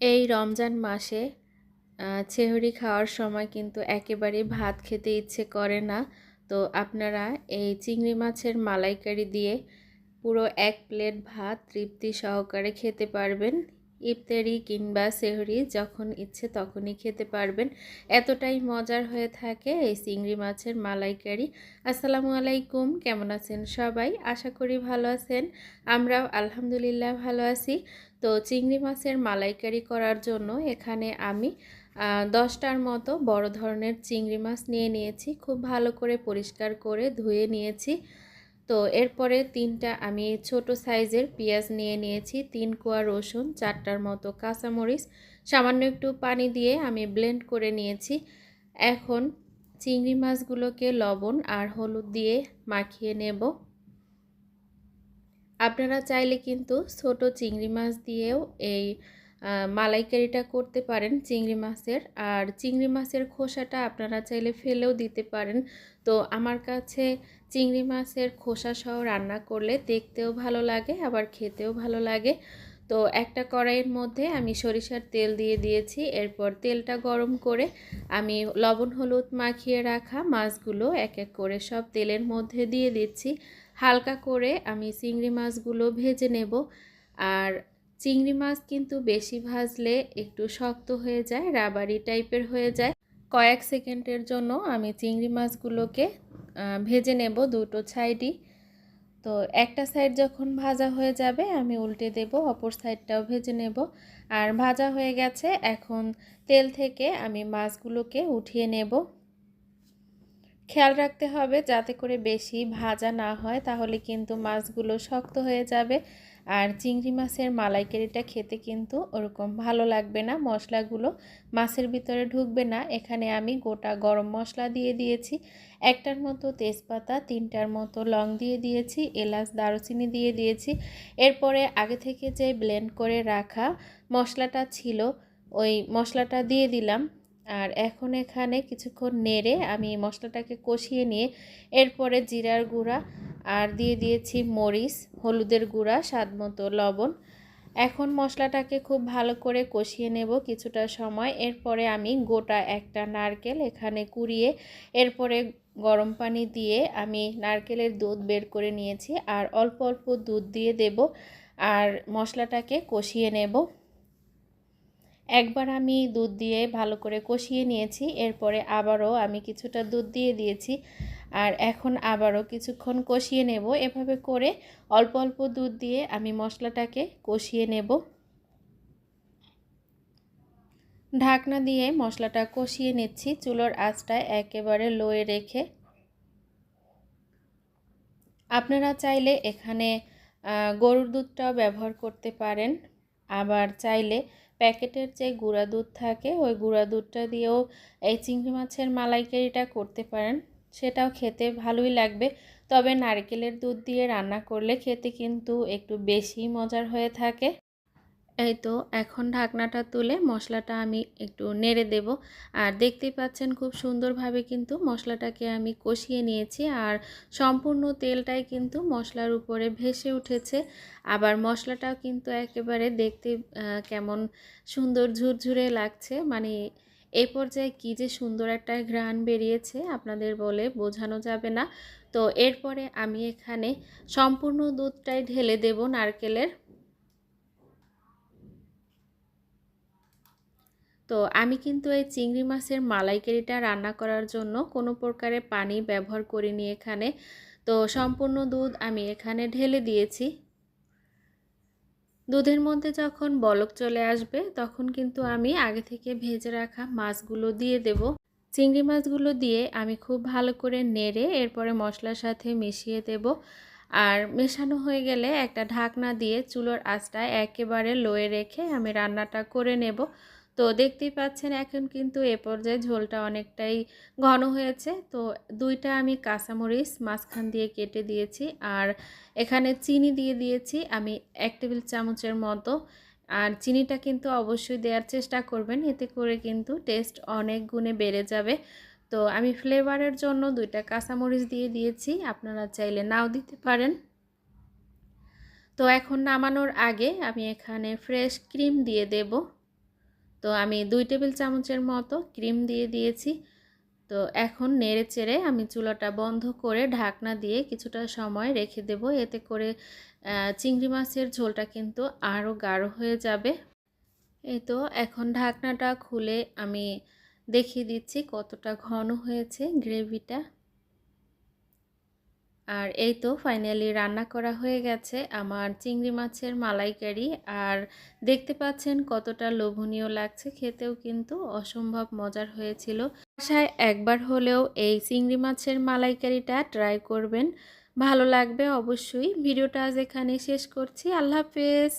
এই রমজান মাসে চেহরি খাওয়ার সময় কিন্তু একেবারে ভাত খেতে ইচ্ছে করে না। তো আপনারা এই চিংড়ি মাছের মালাইকারি দিয়ে পুরো এক প্লেট ভাত তৃপ্তি সহকারে খেতে পারবেন। ইফতারি কিংবা সেহরি যখন ইচ্ছে তখনই খেতে পারবেন। এতটাই মজার হয়ে থাকে এই চিংড়ি মাছের মালাইকারি। আসসালামু আলাইকুম, কেমন আছেন সবাই? আশা করি ভালো আছেন। আমরাও আলহামদুলিল্লাহ ভালো আছি। তো চিংড়ি মাছের মালাইকারি করার জন্য এখানে আমি দশটার মতো বড় ধরনের চিংড়ি মাছ নিয়ে নিয়েছি। খুব ভালো করে পরিষ্কার করে ধুয়ে নিয়েছি। তো এরপরে তিনটা আমি ছোট সাইজের পেঁয়াজ নিয়ে নিয়েছি, তিন কোয়া রসুন, চারটার মতো কাঁচামরিচ, সামান্য একটু পানি দিয়ে আমি ব্লেন্ড করে নিয়েছি। এখন চিংড়ি মাছগুলোকে লবণ আর হলুদ দিয়ে মাখিয়ে নেব। আপনারা চাইলে কিন্তু ছোট চিংড়ি মাছ দিয়েও এই মালাইকারিটা করতে পারেন চিংড়ি মাছের। আর চিংড়ি মাছের খোসাটা আপনারা চাইলে ফেলেও দিতে পারেন। তো আমার কাছে চিংড়ি মাছের খোসা সহ রান্না করলে দেখতেও ভালো লাগে, আবার খেতেও ভালো লাগে। তো একটা কড়াইয়ের মধ্যে আমি সরিষার তেল দিয়ে দিয়েছি। এরপর তেলটা গরম করে আমি লবণ, হলুদ মাখিয়ে রাখা মাছগুলো এক এক করে সব তেলের মধ্যে দিয়ে দিচ্ছি। হালকা করে আমি চিংড়ি মাছগুলো ভেজে নেব। আর চিংড়ি মাছ কিন্তু বেশি ভাজলে একটু শক্ত হয়ে যায়, রাবারি টাইপের হয়ে যায়। কয়েক সেকেন্ডের জন্য আমি চিংড়ি মাছগুলোকে ভেজে নেব দুটো সাইডই। তো একটা সাইড যখন ভাজা হয়ে যাবে, আমি উল্টে দেব, অপর সাইডটাও ভেজে নেব। আর ভাজা হয়ে গেছে, এখন তেল থেকে আমি মাছগুলোকে উঠিয়ে নেব। খেয়াল রাখতে হবে, যাতে করে বেশি ভাজা না হয়, তাহলে কিন্তু মাছগুলো শক্ত হয়ে যাবে। আর চিংড়ি মাছের মালাইকারিটা খেতে কিন্তু ওরকম ভালো লাগবে না, মশলাগুলো মাছের ভিতরে ঢুকবে না। এখানে আমি গোটা গরম মশলা দিয়ে দিয়েছি, একটার মতো তেজপাতা, তিনটার মতো লং দিয়ে দিয়েছি, এলাচ, দারুচিনি দিয়ে দিয়েছি। এরপরে আগে থেকে যে ব্লেন্ড করে রাখা মশলাটা ছিল, ওই মশলাটা দিয়ে দিলাম। আর এখন এখানে কিছুক্ষণ নেড়ে আমি মশলাটাকে কষিয়ে নিয়ে, এরপরে জিরার গুঁড়া আর দিয়ে দিয়েছি মরিচ, হলুদের গুঁড়া, স্বাদ মতো লবণ। এখন মশলাটাকে খুব ভালো করে কষিয়ে নেব কিছুটা সময়। এরপরে আমি গোটা একটা নারকেল এখানে কুড়িয়ে, এরপরে গরম পানি দিয়ে আমি নারকেলের দুধ বের করে নিয়েছি আর অল্প অল্প দুধ দিয়ে দেব আর মশলাটাকে কষিয়ে নেব। একবার আমি দুধ দিয়ে ভালো করে কষিয়ে নিয়েছি, এরপরে আবারও আমি কিছুটা দুধ দিয়ে দিয়েছি। আর এখন আবারও কিছুক্ষণ কষিয়ে নেব। এভাবে করে অল্প অল্প দুধ দিয়ে আমি মশলাটাকে কষিয়ে নেব। ঢাকনা দিয়ে মশলাটা কষিয়ে নিচ্ছি। চুলোর আঁচটায় একেবারে লোয়ে রেখে। আপনারা চাইলে এখানে গরুর দুধটাও ব্যবহার করতে পারেন। আবার চাইলে প্যাকেটের যে গুঁড়া দুধ থাকে, ওই গুঁড়া দুধটা দিয়েও এই চিংড়ি মাছের মালাইকারিটা করতে পারেন। সেটাও খেতে ভালোই লাগবে। তবে নারকেলের দুধ দিয়ে রান্না করলে খেতে কিন্তু একটু বেশি মজার হয়ে থাকে। এই তো, এখন ঢাকনাটা তুলে মশলাটা আমি একটু নেড়ে দেব। আর দেখতেই পাচ্ছেন খুব সুন্দরভাবে কিন্তু মশলাটাকে আমি কষিয়ে নিয়েছি। আর সম্পূর্ণ তেলটাই কিন্তু মশলার উপরে ভেসে উঠেছে। আবার মশলাটাও কিন্তু একেবারে দেখতে কেমন সুন্দর ঝুরঝুরে লাগছে। মানে এই পর্যায়ে কী যে সুন্দর একটা ঘ্রাণ বেরিয়েছে আপনাদের বলে বোঝানো যাবে না। তো এরপরে আমি এখানে সম্পূর্ণ দুধটাই ঢেলে দেব নারকেলের। তো আমি কিন্তু এই চিংড়ি মাছের মালাইকারিটা রান্না করার জন্য কোনো প্রকারে পানি ব্যবহার করিনি এখানে। তো সম্পূর্ণ দুধ আমি এখানে ঢেলে দিয়েছি। দুধের মধ্যে যখন বলক চলে আসবে, তখন কিন্তু আমি আগে থেকে ভেজে রাখা মাছগুলো দিয়ে দেব। চিংড়ি মাছগুলো দিয়ে আমি খুব ভালো করে নেড়ে এরপরে মশলার সাথে মিশিয়ে দেব। আর মেশানো হয়ে গেলে একটা ঢাকনা দিয়ে চুলোর আঁচটা একেবারে লোয়ে রেখে আমি রান্নাটা করে নেব। তো দেখতেই পাচ্ছেন এখন কিন্তু এ পর্যায়ে ঝোলটা অনেকটাই ঘন হয়েছে। তো দুইটা আমি কাঁচামরিচ মাঝখান দিয়ে কেটে দিয়েছি আর এখানে চিনি দিয়ে দিয়েছি। আমি এক টেবিল চামচের মতো। আর চিনিটা কিন্তু অবশ্যই দেওয়ার চেষ্টা করবেন, এতে করে কিন্তু টেস্ট অনেক গুণে বেড়ে যাবে। তো আমি ফ্লেভারের জন্য দুইটা কাঁচামরিচ দিয়ে দিয়েছি, আপনারা চাইলে নাও দিতে পারেন। তো এখন নামানোর আগে আমি এখানে ফ্রেশ ক্রিম দিয়ে দেবো। তো আমি দুই টেবিল চামচের মতো ক্রিম দিয়ে দিয়েছি। তো এখন নেড়ে চেড়ে আমি চুলাটা বন্ধ করে ঢাকনা দিয়ে কিছুটা সময় রেখে দেব। এতে করে চিংড়ি মাছের ঝোলটা কিন্তু আরও গাঢ় হয়ে যাবে। এই তো এখন ঢাকনাটা খুলে আমি দেখিয়ে দিচ্ছি কতটা ঘন হয়েছে গ্রেভিটা। আর এই তো ফাইনালি রান্না করা হয়ে গেছে আমার চিংড়ি মাছের মালাইকারি। আর দেখতে পাচ্ছেন কতটা লোভনীয় লাগছে, খেতেও কিন্তু অসম্ভব মজার হয়েছিল। আশায় একবার হলেও এই চিংড়ি মাছের মালাইকারিটা ট্রাই করবেন। ভালো লাগবে অবশ্যই। ভিডিওটা আজ এখানে শেষ করছি। আল্লাহ হাফেজ।